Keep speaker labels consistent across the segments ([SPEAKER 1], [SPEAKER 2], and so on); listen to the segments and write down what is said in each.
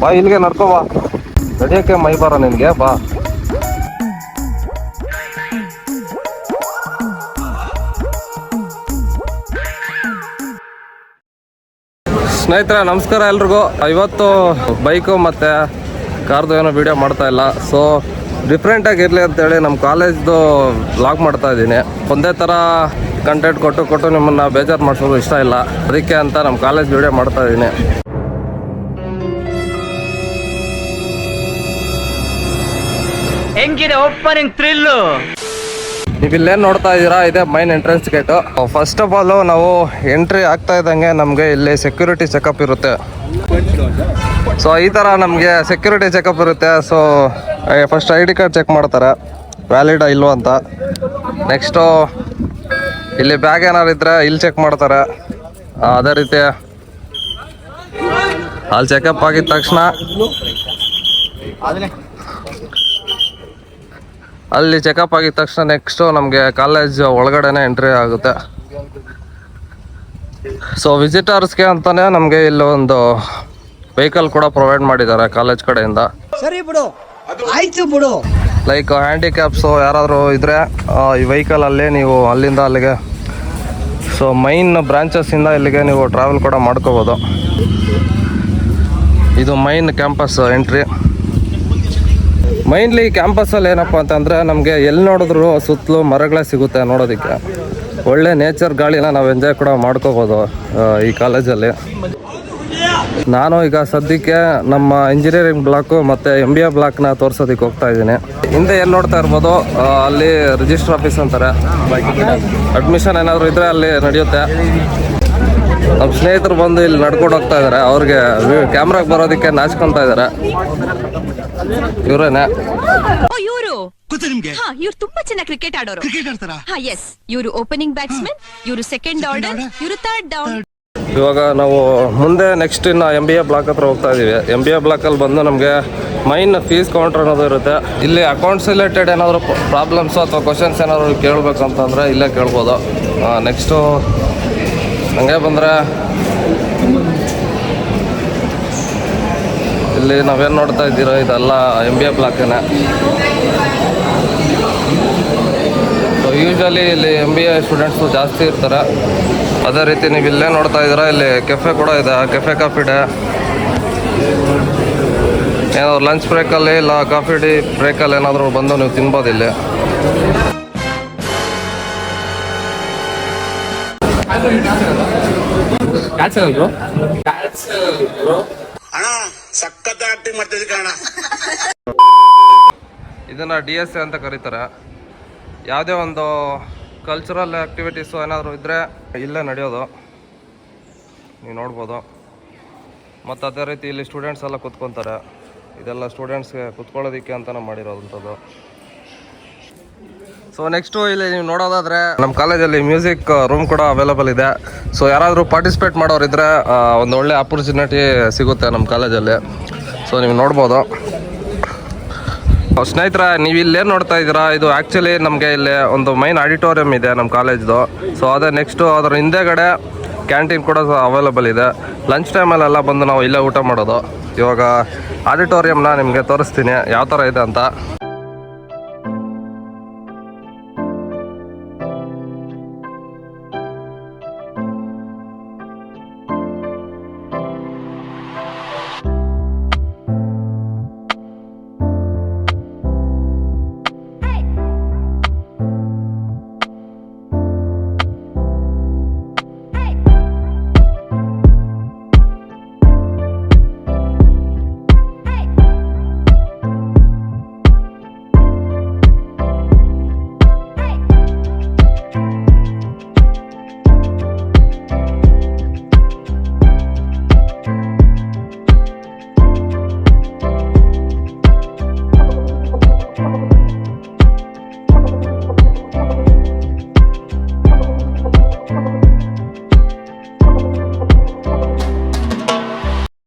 [SPEAKER 1] ಬಾ, ಇಲ್ಲಿಗೆ ನಡ್ಕೋ ಬಾ. ನಡಿಯಕ್ಕೆ ಮೈ ಬಾರ ನಿನ್ಗೆ, ಬಾ. ಸ್ನೇಹಿತರೆ, ನಮಸ್ಕಾರ ಎಲ್ರಿಗೂ. ಇವತ್ತು ಬೈಕು ಮತ್ತು ಕಾರ್ದು ಏನೋ ವಿಡಿಯೋ ಮಾಡ್ತಾ ಇಲ್ಲ. ಸೊ ಡಿಫ್ರೆಂಟಾಗಿ ಇರಲಿ ಅಂತೇಳಿ ನಮ್ಮ ಕಾಲೇಜ್ದು ಬ್ಲಾಗ್ ಮಾಡ್ತಾ ಇದ್ದೀನಿ. ಒಂದೇ ಥರ ಕಂಟೆಂಟ್ ಕೊಟ್ಟು ಕೊಟ್ಟು ನಿಮ್ಮನ್ನು ಬೇಜಾರು ಮಾಡಿಸೋದು ಇಷ್ಟ ಇಲ್ಲ. ಅದಕ್ಕೆ ಅಂತ ನಮ್ಮ ಕಾಲೇಜ್ ವಿಡಿಯೋ ಮಾಡ್ತಾ ಇದ್ದೀನಿ.
[SPEAKER 2] ಹೆಂಗಿದೆ ಓಪನಿಂಗ್ ಥ್ರಿಲ್
[SPEAKER 1] ನೀವು ಇಲ್ಲೇನು ನೋಡ್ತಾ ಇದ್ದೀರಾ, ಇದೇ main entrance gate first of all ನಾವು ಎಂಟ್ರಿ ಆಗ್ತಾ ಇದ್ದಂಗೆ ನಮಗೆ ಇಲ್ಲಿ ಸೆಕ್ಯೂರಿಟಿ ಚೆಕಪ್ ಇರುತ್ತೆ. ಸೊ ಈ ಥರ ನಮಗೆ ಸೆಕ್ಯೂರಿಟಿ ಚೆಕಪ್ ಇರುತ್ತೆ. So first I D card check ಮಾಡ್ತಾರೆ. ವ್ಯಾಲಿಡ ಇಲ್ವೋ ಅಂತ. ನೆಕ್ಸ್ಟು ಇಲ್ಲಿ ಬ್ಯಾಗ್ ಏನಾರು ಇದ್ದರೆ ಇಲ್ಲಿ ಚೆಕ್ ಮಾಡ್ತಾರೆ. ಅದೇ ರೀತಿ. ಅಲ್ಲಿ ಚೆಕಪ್ ಆಗಿದ ತಕ್ಷಣ. ಅಲ್ಲಿ ಚೆಕಪ್ ಆಗಿದ ತಕ್ಷಣ ನೆಕ್ಸ್ಟು ನಮಗೆ ಕಾಲೇಜ್ ಒಳಗಡೆನೆ ಎಂಟ್ರಿ ಆಗುತ್ತೆ. ಸೊ ವಿಸಿಟರ್ಸ್ಗೆ ಅಂತಾನೆ ನಮಗೆ ಇಲ್ಲಿ ಒಂದು ವೆಹಿಕಲ್ ಕೂಡ ಪ್ರೊವೈಡ್ ಮಾಡಿದ್ದಾರೆ ಕಾಲೇಜ್ ಕಡೆಯಿಂದ.
[SPEAKER 3] ಸರಿ ಬಿಡು. ಆಯ್ತು ಬಿಡು.
[SPEAKER 1] ಲೈಕ್ ಹ್ಯಾಂಡಿಕ್ಯಾಪ್ಸು ಯಾರಾದರೂ ಇದ್ದರೆ ಈ ವೆಹಿಕಲಲ್ಲಿ ನೀವು ಅಲ್ಲಿಂದ ಅಲ್ಲಿಗೆ ಸೊ ಮೈನ್ ಬ್ರಾಂಚಸ್ಸಿಂದ ಇಲ್ಲಿಗೆ ನೀವು ಟ್ರಾವೆಲ್ ಕೂಡ ಮಾಡ್ಕೋಬೋದು. ಇದು ಮೈನ್ ಕ್ಯಾಂಪಸ್ ಎಂಟ್ರಿ ಮೈನ್ಲಿ ಕ್ಯಾಂಪಸ್ಸಲ್ಲಿ ಏನಪ್ಪ ಅಂತಂದರೆ ನಮಗೆ ಎಲ್ಲಿ ನೋಡಿದ್ರು ಸುತ್ತಲೂ ಮರಗಳೇ ಸಿಗುತ್ತೆ ನೋಡೋದಕ್ಕೆ. ಒಳ್ಳೆ ನೇಚರ್ ಗಾಳಿನ ನಾವು ಎಂಜಾಯ್ ಕೂಡ ಮಾಡ್ಕೋಬೋದು ಈ ಕಾಲೇಜಲ್ಲಿ ನಾನು ಈಗ ಸದ್ಯಕ್ಕೆ ನಮ್ಮ ಇಂಜಿನಿಯರಿಂಗ್ ಬ್ಲಾಕು ಮತ್ತು ಎಂ ಬಿ ಎ ಬ್ಲಾಕ್ನ ತೋರ್ಸೋದಕ್ಕೆ ಹೋಗ್ತಾ ಇದ್ದೀನಿ. ಹಿಂದೆ ಎಲ್ಲಿ ನೋಡ್ತಾ ಇರ್ಬೋದು ಅಲ್ಲಿ ರಿಜಿಸ್ಟರ್ ಆಫೀಸ್ ಅಂತಾರೆ. ಅಡ್ಮಿಷನ್ ಏನಾದರೂ ಇದ್ದರೆ ಅಲ್ಲಿ ನಡೆಯುತ್ತೆ. ನಮ್ಮ ಸ್ನೇಹಿತರು ಬಂದು ಇಲ್ಲಿ ನಡ್ಕೊಂಡು ಹೋಗ್ತಾ ಇದ್ದಾರೆ ಅವ್ರಿಗೆ ಕ್ಯಾಮ್ರಾಗೆ ಬರೋದಕ್ಕೆ ನಾಚ್ಕೊಂತ ಇದ್ದಾರೆ ಇವರೇನೆ.
[SPEAKER 4] ಓ ಇವರು.
[SPEAKER 5] ಗೊತ್ತಾ ನಿಮ್ಗೆ?
[SPEAKER 4] ಹಾ ಇವ್ರು ತುಂಬಾ ಚೆನ್ನಾಗಿ ಕ್ರಿಕೆಟ್ ಆಡೋರು.
[SPEAKER 5] ಕ್ರಿಕೆಟ್ ಆಡ್ತಾರ?
[SPEAKER 4] ಹಾ ಎಸ್ ಇವರು ಓಪನಿಂಗ್ ಬ್ಯಾಟ್ಸ್ಮನ್ ಇವರು ಸೆಕೆಂಡ್ ಆರ್ಡರ್ ಇವರು ಥರ್ಡ್ ಡೌನ್
[SPEAKER 1] ಇವಾಗ ನಾವು ಮುಂದೆ ನೆಕ್ಸ್ಟ್ ಇನ್ನು ಎಂ ಬಿ ಎ ಬ್ಲಾಕ್ ಹತ್ರ ಹೋಗ್ತಾ ಇದ್ದೀವಿ ಎಂ ಬಿ ಎ ಬ್ಲಾಕಲ್ಲಿ ಬಂದು ನಮಗೆ ಮೈನ್ ಫೀಸ್ ಕೌಂಟರ್ ಅನ್ನೋದು ಇರುತ್ತೆ. ಇಲ್ಲಿ ಅಕೌಂಟ್ಸ್ ರಿಲೇಟೆಡ್ ಏನಾದರೂ ಪ್ರಾಬ್ಲಮ್ಸು ಅಥವಾ ಕ್ವಶನ್ಸ್ ಏನಾದರೂ ಕೇಳಬೇಕು ಅಂತಂದರೆ ಇಲ್ಲೇ ಕೇಳ್ಬೋದು. ನೆಕ್ಸ್ಟು ಹಂಗೆ ಬಂದ್ರೆ ಇಲ್ಲಿ ನಾವೇನು ನೋಡ್ತಾ ಇದ್ದೀರೋ ಇದೆಲ್ಲ ಎಂ ಬಿ ಎ ಬ್ಲಾಕೇನೆ ಸೊ ಯೂಶ್ವಲಿ ಇಲ್ಲಿ ಎಂ ಬಿ ಎ ಸ್ಟೂಡೆಂಟ್ಸು ಜಾಸ್ತಿ ಇರ್ತಾರೆ. ಅದೇ ರೀತಿ ನೀವು ಇಲ್ಲೇ ನೋಡ್ತಾ ಇದ್ದೀರಾ, ಇಲ್ಲಿ ಕೆಫೆ ಕೂಡ ಇದೆ ಕೆಫೆ ಕಾಫಿ ಡೇ ಏನಾದ್ರು ಲಂಚ್ ಬ್ರೇಕಲ್ಲಿ ಇಲ್ಲ ಕಾಫಿ ಡೇ ಬ್ರೇಕಲ್ಲಿ ಏನಾದರೂ ಬಂದು ನೀವು ತಿನ್ಬೋದು ಇಲ್ಲಿ.
[SPEAKER 5] ಅಣ್ಣ ಸಖತ್ ಆಕ್ಟಿಂಗ್ ಮಾಡ್ತಿದ್ದೆ ಕಣ
[SPEAKER 1] ಇದನ್ನು ಡಿ ಎಸ್ ಎ ಅಂತ ಕರೀತಾರೆ. ಯಾವುದೇ ಒಂದು ಕಲ್ಚರಲ್ ಆ್ಯಕ್ಟಿವಿಟೀಸು ಏನಾದರೂ ಇದ್ದರೆ ಇಲ್ಲೇ ನಡೆಯೋದು. ನೀವು ನೋಡ್ಬೋದು. ಮತ್ತು ಅದೇ ರೀತಿ ಇಲ್ಲಿ ಸ್ಟೂಡೆಂಟ್ಸ್ ಎಲ್ಲ ಕೂತ್ಕೊತಾರೆ. ಇದೆಲ್ಲ ಸ್ಟೂಡೆಂಟ್ಸ್ಗೆ ಕುತ್ಕೊಳ್ಳೋದಕ್ಕೆ ಅಂತಲೇ ಮಾಡಿರೋವಂಥದ್ದು ಸೊ ನೆಕ್ಸ್ಟು ಇಲ್ಲಿ ನೀವು ನೋಡೋದಾದರೆ ನಮ್ಮ ಕಾಲೇಜಲ್ಲಿ ಮ್ಯೂಸಿಕ್ ರೂಮ್ ಕೂಡ ಅವೈಲಬಲ್ ಇದೆ. ಸೊ ಯಾರಾದರೂ ಪಾರ್ಟಿಸಿಪೇಟ್ ಮಾಡೋರಿದ್ರೆ ಆ, ಒಂದು ಒಳ್ಳೆ ಆಪರ್ಚುನಿಟಿ ಸಿಗುತ್ತೆ ನಮ್ಮ ಕಾಲೇಜಲ್ಲಿ. ಸೊ ನೀವು ನೋಡ್ಬೋದು. ಸ್ನೇಹಿತರ ನೀವು ಇಲ್ಲೇನು ನೋಡ್ತಾ ಇದ್ದೀರಾ? ಇದು ಆ್ಯಕ್ಚುಲಿ ನಮಗೆ ಇಲ್ಲಿ ಒಂದು ಮೈನ್ ಆಡಿಟೋರಿಯಂ ಇದೆ ನಮ್ಮ ಕಾಲೇಜ್ದು. ಸೊ ಅದೇ ನೆಕ್ಸ್ಟು ಅದರ ಹಿಂದೆಗಡೆ ಕ್ಯಾಂಟೀನ್ ಕೂಡ ಅವೈಲಬಲ್ ಇದೆ. ಲಂಚ್ ಟೈಮಲ್ಲೆಲ್ಲ ಬಂದು ನಾವು ಇಲ್ಲೇ ಊಟ ಮಾಡೋದು. ಇವಾಗ ಆಡಿಟೋರಿಯಂನ ನಿಮಗೆ ತೋರಿಸ್ತೀನಿ. ಯಾವ ಥರ ಇದೆ ಅಂತ.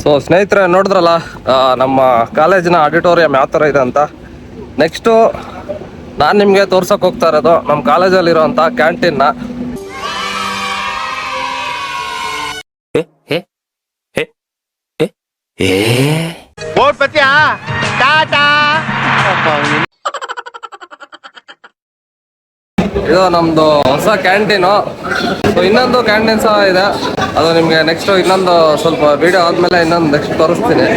[SPEAKER 1] ಸೊ ಸ್ನೇಹಿತರೆ ನೋಡಿದ್ರಲ್ಲ ನಮ್ಮ ಕಾಲೇಜಿನ ಆಡಿಟೋರಿಯಂ ಯಾವ ಥರ ಇದೆ ಅಂತ. ನೆಕ್ಸ್ಟು ನಾನು ನಿಮಗೆ ತೋರ್ಸೋಕೆ ಹೋಗ್ತಾ ಇರೋದು ನಮ್ಮ ಕಾಲೇಜಲ್ಲಿರೋಂಥ ಕ್ಯಾಂಟೀನ್ನ ಇದು ನಮ್ದು ಹೊಸ ಕ್ಯಾಂಟೀನು. ಸೊ ಇನ್ನೊಂದು ಕ್ಯಾಂಟೀನ್ ಸಹ ಇದೆ. ಅದು ನಿಮಗೆ ನೆಕ್ಸ್ಟ್ ಇನ್ನೊಂದು ಸ್ವಲ್ಪ ವಿಡಿಯೋ ಆದ್ಮೇಲೆ ಇನ್ನೊಂದು ನೆಕ್ಸ್ಟ್ ತೋರಿಸ್ತೀನಿ.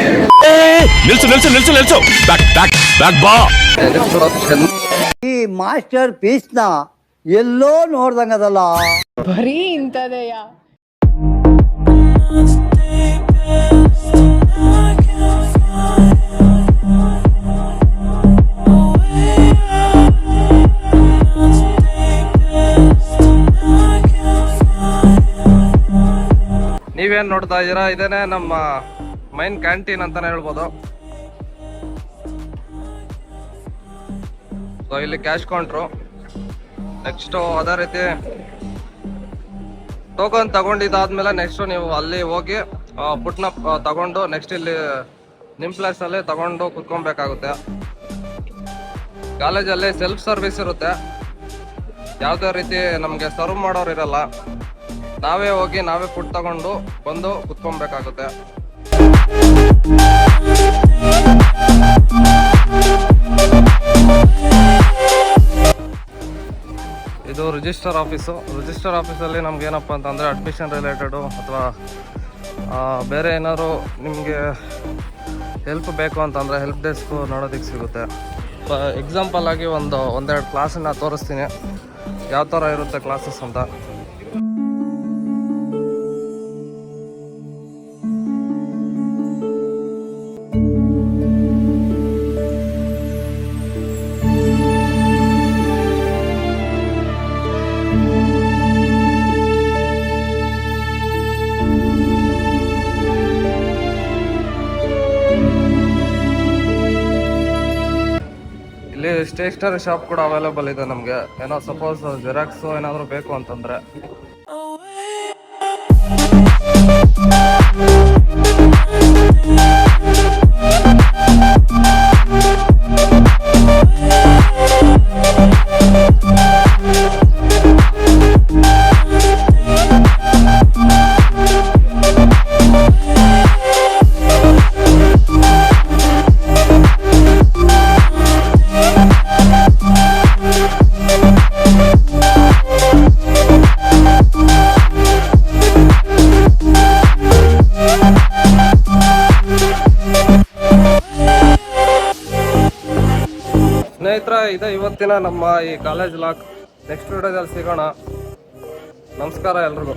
[SPEAKER 2] ನಿಲ್ಸು ನಿಲ್ಸು ನಿಲ್ಸು ನಿಲ್ಸು. ಬ್ಯಾಕ್ ಬ್ಯಾಕ್ ಬ್ಯಾಕ್ ಬಾ
[SPEAKER 3] ಈ ಮಾಸ್ಟರ್ ಪೀಸ್ನ ಎಲ್ಲೋ ನೋಡ್ದಂಗದಲ್ಲ.
[SPEAKER 6] ಬರೀ ಇಂಥದೆಯಾ?
[SPEAKER 1] ನೀವೇನ್ ನೋಡ್ತಾ ಇದ್ದೀರಾ? ಇದೇನೆ ನಮ್ಮ ಮೈನ್ ಕ್ಯಾಂಟೀನ್ ಅಂತಾನೆ ಹೇಳ್ಬೋದು. ಸೊ ಇಲ್ಲಿ ಕ್ಯಾಶ್ ಕೌಂಟ್ರು ನೆಕ್ಸ್ಟ್ ಅದೇ ರೀತಿ ಟೋಕನ್ ತಗೊಂಡಿದ್ದಾದ್ಮೇಲೆ ನೆಕ್ಸ್ಟ್ ನೀವು ಅಲ್ಲಿ ಹೋಗಿ ಪುಟ್ನ ತಗೊಂಡು ನೆಕ್ಸ್ಟ್ ಇಲ್ಲಿ ನಿಮ್ ಪ್ಲೇಸ್ ಅಲ್ಲಿ ತಗೊಂಡು ಕುತ್ಕೊಬೇಕಾಗುತ್ತೆ. ಕಾಲೇಜಲ್ಲಿ ಸೆಲ್ಫ್ ಸರ್ವಿಸ್ ಇರುತ್ತೆ. ಯಾವುದೇ ರೀತಿ ನಮಗೆ ಸರ್ವ್ ಮಾಡೋರು ಇರಲ್ಲ ನಾವೇ ಹೋಗಿ ನಾವೇ ಫುಡ್ ತಗೊಂಡು ಬಂದು ಕುತ್ಕೊಬೇಕಾಗುತ್ತೆ ಇದು ರಿಜಿಸ್ಟರ್ ಆಫೀಸು ರಿಜಿಸ್ಟರ್ ಆಫೀಸಲ್ಲಿ ನಮ್ಗೆ ಏನಪ್ಪ ಅಂತಂದರೆ ಅಡ್ಮಿಷನ್ ರಿಲೇಟೆಡು ಅಥವಾ ಬೇರೆ ಏನಾದರೂ ನಿಮಗೆ ಹೆಲ್ಪ್ ಬೇಕು ಅಂತಂದರೆ ಹೆಲ್ಪ್ ಡೆಸ್ಕು ನೋಡೋದಕ್ಕೆ ಸಿಗುತ್ತೆ. ಎಕ್ಸಾಂಪಲ್ ಆಗಿ ಒಂದು, ಒಂದೆರಡು ಕ್ಲಾಸನ್ನ ತೋರಿಸ್ತೀನಿ. ಯಾವ ಥರ ಇರುತ್ತೆ ಕ್ಲಾಸಸ್ ಅಂತ. ಸ್ಟೇಷನರಿ ಶಾಪ್ ಕೂಡ ಅವೈಲೇಬಲ್ ಇದೆ ನಮಗೆ. ಏನೋ ಸಪೋಸ್ ಜೆರಾಕ್ಸ್ ಏನಾದರೂ ಬೇಕು ಅಂತಂದ್ರೆ. ಇದೆ ಇವತ್ತಿನ ನಮ್ಮ ಈ ಕಾಲೇಜ್ ಲಾಕ್ ನೆಕ್ಸ್ಟ್ ವಿಡಿಯೋದಲ್ಲಿ ಸಿಗೋಣ. ನಮಸ್ಕಾರ ಎಲ್ರಿಗೂ.